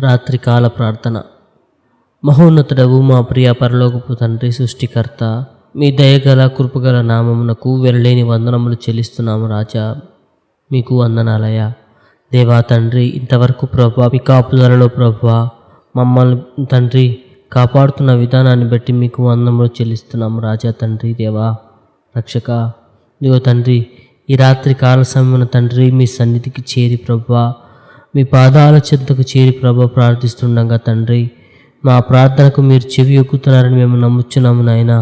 రాత్రికాల ప్రార్థన. మహోన్నతుడవు మా ప్రియ పరలోకపు తండ్రి సృష్టికర్త మీ దయగల కృపగల నామమునకు వెళ్ళలేని వందనములు చెల్లిస్తున్నాము రాజా. మీకు వందనాలయ దేవా తండ్రి ఇంతవరకు ప్రభా మీ కాపుదలలో ప్రభా మమ్మల్ని తండ్రి కాపాడుతున్న విధానాన్ని బట్టి మీకు వందనములు చెల్లిస్తున్నాము రాజా తండ్రి దేవా రక్షక. ఇదిగో తండ్రి ఈ రాత్రి కాల సమయమున తండ్రి మీ సన్నిధికి చేరి ప్రభా మీ పాదాల చెంతకు చేరి ప్రభా ప్రార్థిస్తుండగా తండ్రి మా ప్రార్థనకు మీరు చెవి ఎక్కుతున్నారని మేము నమ్ముచున్నాము నాయన.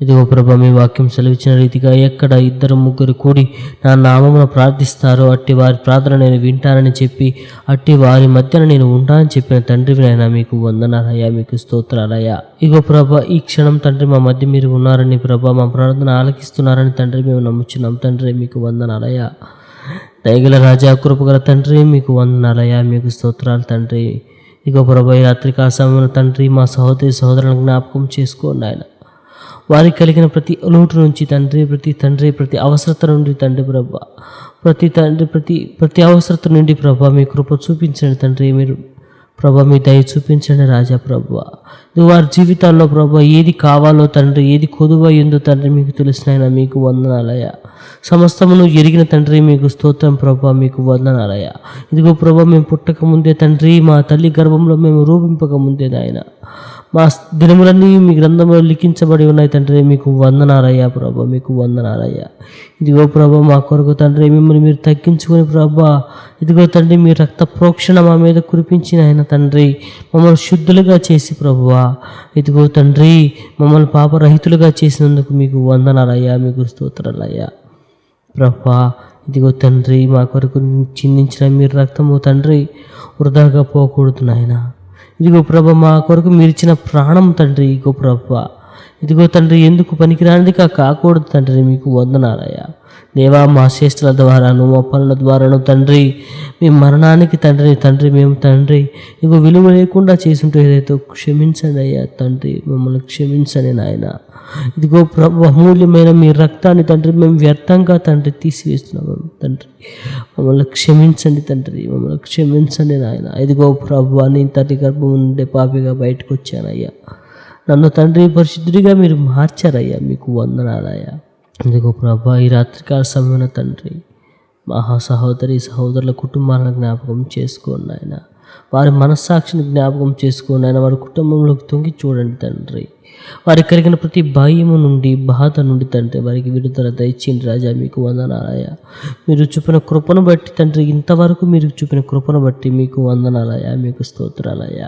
ఇదిగో ప్రభా మీ వాక్యం సెలవిచ్చిన రీతిగా ఎక్కడ ఇద్దరు ముగ్గురు కూడి నా నామమున ప్రార్థిస్తారో అట్టి వారి ప్రార్థన నేను వింటానని చెప్పి అట్టి వారి మధ్యన నేను ఉంటానని చెప్పిన తండ్రి నాయన మీకు వందనాలయ్యా మీకు స్తోత్రాలయ్యా. ఇగో ప్రభ ఈ క్షణం తండ్రి మా మధ్య మీరు ఉన్నారని ప్రభా మా ప్రార్థన ఆలకిస్తున్నారని తండ్రి మేము నమ్ముచున్నాం. తండ్రి మీకు వందనాలయ్యా. దయగల రాజా కృపగల తండ్రి మీకు వందనాలయ్యా మీకు స్తోత్రాలు తండ్రి. ఇగో ప్రభు ఈ రాత్రికాల తండ్రి మా సహోదరి సహోదరులను జ్ఞాపకం చేసుకోండి ఆయన వారికి కలిగిన ప్రతి లోటు నుంచి తండ్రి ప్రతి తండ్రి ప్రతి అవసరత నుండి తండ్రి ప్రభా. ప్రతి తండ్రి ప్రతి ప్రతి అవసరత నుండి ప్రభా మీ కృప చూపించండి తండ్రి. మీరు ప్రభా మీ దయ చూపించండి రాజా ప్రభా. ఇది వారి జీవితాల్లో ప్రభు ఏది కావాలో తండ్రి ఏది కొదువై తండ్రి మీకు తెలిసినైనా మీకు వందనాలయ సమస్తమును ఎరిగిన తండ్రి మీకు స్తోత్రం ప్రభా మీకు వందనాలయ ఇదిగో ప్రభా మేము పుట్టక ముందే తండ్రి మా తల్లి గర్భంలో మేము రూపింపక ముందే నాయన. మా దినములన్నీ మీ గ్రంథంలో లిఖించబడి ఉన్నాయి తండ్రి. మీకు వందనారయ్యా ప్రభా మీకు వందనారయ్యా ఇదిగో ప్రభా మా కొరకు తండ్రి మిమ్మల్ని మీరు తగ్గించుకుని ప్రభా ఇదిగో తండ్రి మీ రక్త ప్రోక్షణ మా మీద కురిపించిన ఆయన తండ్రి మమ్మల్ని శుద్ధులుగా చేసి ప్రభువా ఇదిగో తండ్రి మమ్మల్ని పాపరహితులుగా చేసినందుకు మీకు వందనాలయ్యా మీకు స్తోత్రాలయ్యా. ప్రభా ఇదిగో తండ్రి మా కొరకు చిందించిన మీరు రక్తము తండ్రి వృధాగా పోకూడదు నాయన. ఇదిగో ప్రభ మా కొరకు మీరిచ్చిన ప్రాణం తండ్రి ఇగో ప్రభ. ఇదిగో తండ్రి ఎందుకు పనికిరానిదిగా కాకూడదు తండ్రి మీకు వందనాలయ్యా దేవా మా శ్రేష్ఠుల ద్వారాను మా పనుల ద్వారాను తండ్రి మీ మరణానికి తండ్రి తండ్రి మేము తండ్రి. ఇగో విలువ లేకుండా చేసుంటే ఏదైతే క్షమించండి అయ్యా తండ్రి మమ్మల్ని క్షమించని నాయన. ఇదిగో ప్రభు అమూల్యమైన మీ రక్తాన్ని తండ్రి మేము వ్యర్థంగా తండ్రి తీసివేస్తున్నాము తండ్రి. మమ్మల్ని క్షమించండి తండ్రి మమ్మల్ని క్షమించండి నాయన. ఇదిగో ప్రభు అని తండ్రి గర్భం ఉండే పాపిగా బయటకు వచ్చానయ్యా. నన్ను తండ్రి పరిశుద్ధుడిగా మీరు మార్చారయ్యా మీకు వందనాలయ్యా. ఇదిగో ప్రభా ఈ రాత్రికాల సమయమైన తండ్రి మహా సహోదరి సహోదరుల కుటుంబాలను జ్ఞాపకం చేసుకోండి ఆయన వారి మనస్సాక్షిని జ్ఞాపకం చేసుకోండి ఆయన వారి కుటుంబంలోకి తొంగి చూడండి తండ్రి. వారికి కలిగిన ప్రతి భయము నుండి బాధ నుండి తండ్రి వారికి విడుదల దయచేయండి రాజా మీకు వందనాలయ మీరు చూపిన కృపను బట్టి తండ్రి ఇంతవరకు మీరు చూపిన కృపను బట్టి మీకు వందనాలయ మీకు స్తోత్రాలయ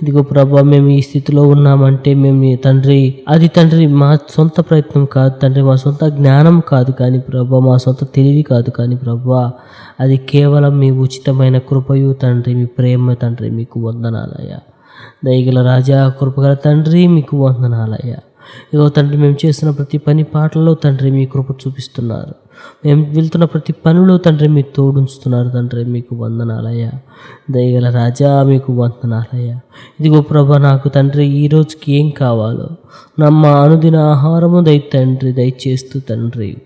ఇదిగో ప్రభా మేము ఈ స్థితిలో ఉన్నామంటే మేము తండ్రి అది తండ్రి మా సొంత ప్రయత్నం కాదు తండ్రి మా సొంత జ్ఞానం కాదు కానీ ప్రభా మా సొంత తెలివి కాదు కానీ ప్రభా అది కేవలం మీ ఉచితమైన కృపయు తండ్రి మీ ప్రేమ తండ్రి మీకు వందనాలయ దయగల రాజా కృపగల తండ్రి మీకు వందనాలయ్యా. ఇగో తండ్రి మేము చేస్తున్న ప్రతి పని పాటల్లో తండ్రి మీ కృప చూపిస్తున్నారు. మేము వెళ్తున్న ప్రతి పనిలో తండ్రి మీరు తోడుంచుతున్నారు తండ్రి మీకు వందనాలయ్యా. దయగల రాజా మీకు వందనాలయ్యా. ఇదిగో ప్రభా నాకు తండ్రి ఈ రోజుకి ఏం కావాలో నమ్మ అనుదిన ఆహారము దయ తండ్రి దయచేస్తూ తండ్రి.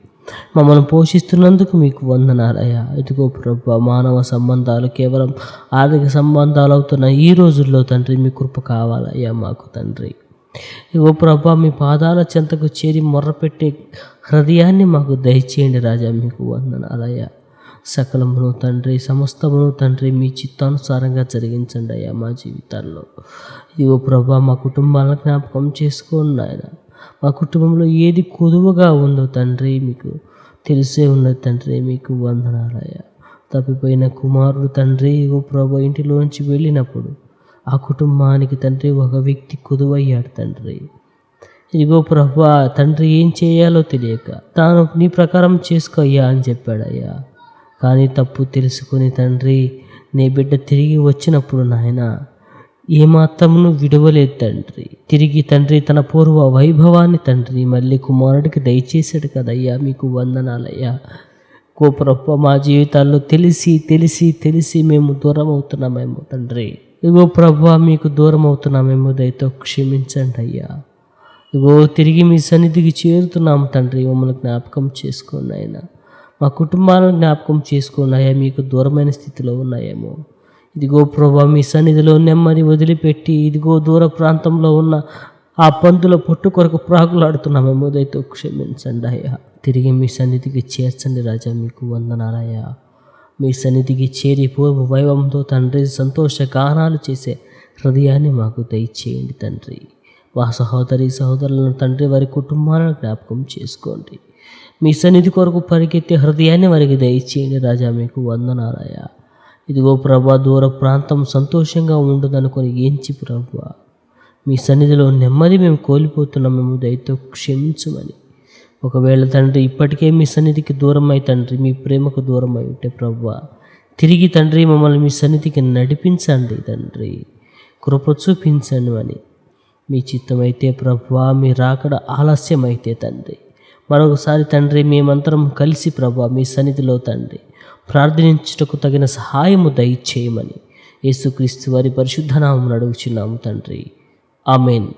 మమ్మల్ని పోషిస్తున్నందుకు మీకు వందనాలయ్యా ఇదిగో ప్రభా మానవ సంబంధాలు కేవలం ఆర్థిక సంబంధాలు అవుతున్న ఈ రోజుల్లో తండ్రి మీ కృప కావాలయ్యా మాకు తండ్రి. ఇగో ప్రభా మీ పాదాల చెంతకు చేరి మొర్రపెట్టే హృదయాన్ని మాకు దయచేయండి రాజా మీకు వందనాలయ్యా సకలమును తండ్రి సమస్తమును తండ్రి మీ చిత్తానుసారంగా జరిగించండి అయ్యా మా జీవితాల్లో. ఇదిగో ప్రభా మా కుటుంబాలను జ్ఞాపకం చేసుకోండి ఆయన మా కుటుంబంలో ఏది కొదువగా ఉందో తండ్రి మీకు తెలిసే ఉన్నది తండ్రి మీకు వందనాలయ్యా తప్పిపోయిన కుమారుడు తండ్రి ఓ ప్రభు ఇంటిలోంచి వెళ్ళినప్పుడు ఆ కుటుంబానికి తండ్రి ఒక వ్యక్తి కొదువయ్యాడు తండ్రి. ఇదిగో ప్రభా తండ్రి ఏం చేయాలో తెలియక తాను నీ ప్రకారం చేసుకోయ్యా అని చెప్పాడయ్యా కానీ తప్పు తెలుసుకుని తండ్రి నీ బిడ్డ తిరిగి వచ్చినప్పుడు నాయన ఏమాత్రమును విడవలేదు తండ్రి. తిరిగి తండ్రి తన పూర్వ వైభవాన్ని తండ్రి మళ్ళీ కుమారుడికి దయచేశాడు కదయ్యా. మీకు వందనాలయ్యా. గోపురప్ప మా జీవితాల్లో తెలిసి తెలిసి తెలిసి మేము దూరం అవుతున్నామేమో తండ్రి. ఇగో ప్రభు మీకు దూరం అవుతున్నామేమో దయతో క్షమించండి అయ్యా. ఇగో తిరిగి మీ సన్నిధికి చేరుతున్నాము తండ్రి మమ్మల్ని జ్ఞాపకం చేసుకోండి ఆయన మా కుటుంబాలను జ్ఞాపకం చేసుకోండి అయ్యా. మీకు దూరమైన స్థితిలో ఉన్నాయేమో. ఇదిగో ప్రభా మీ సన్నిధిలో నెమ్మది వదిలిపెట్టి ఇదిగో దూర ప్రాంతంలో ఉన్న ఆ పందుల పొట్టు కొరకు ప్రాకులాడుతున్నాము ఏమోదైతే క్షమించండి అయ్యా. తిరిగి మీ సన్నిధికి చేర్చండి రాజా మీకు వందనాలయ్యా మీ సన్నిధికి చేరి పూర్వ వైభవంతో తండ్రి సంతోష గానాలు చేసే హృదయాన్ని మాకు దయచేయండి తండ్రి. మా సహోదరి సహోదరులను తండ్రి వారి కుటుంబాలను జ్ఞాపకం చేసుకోండి. మీ సన్నిధి కొరకు పరిగెత్తే హృదయాన్ని వారికి దయచేయండి రాజా మీకు వందనాలయ్యా ఇదిగో ప్రభా దూర ప్రాంతం సంతోషంగా ఉండదనుకొని ఏంచి ప్రభా? మీ సన్నిధిలో నెమ్మది మేము కోల్పోతున్నాం మేము దయతో క్షమించమని. ఒకవేళ తండ్రి ఇప్పటికే మీ సన్నిధికి దూరమై తండ్రి మీ ప్రేమకు దూరమై ఉంటే ప్రవ్వా తిరిగి తండ్రి మమ్మల్ని మీ సన్నిధికి నడిపించండి తండ్రి కృప చూపించండి అని. మీ చిత్తమైతే ప్రభా మీ రాకడ ఆలస్యమైతే తండ్రి. మరొకసారి తండ్రి మేమంతరం కలిసి ప్రభా మీ సన్నిధిలో తండ్రి ప్రార్థించుటకు తగిన సహాయము దయచేయమని యేసుక్రీస్తు వారి పరిశుద్ధనామం అడుగుచున్నాము తండ్రి. ఆమెన్.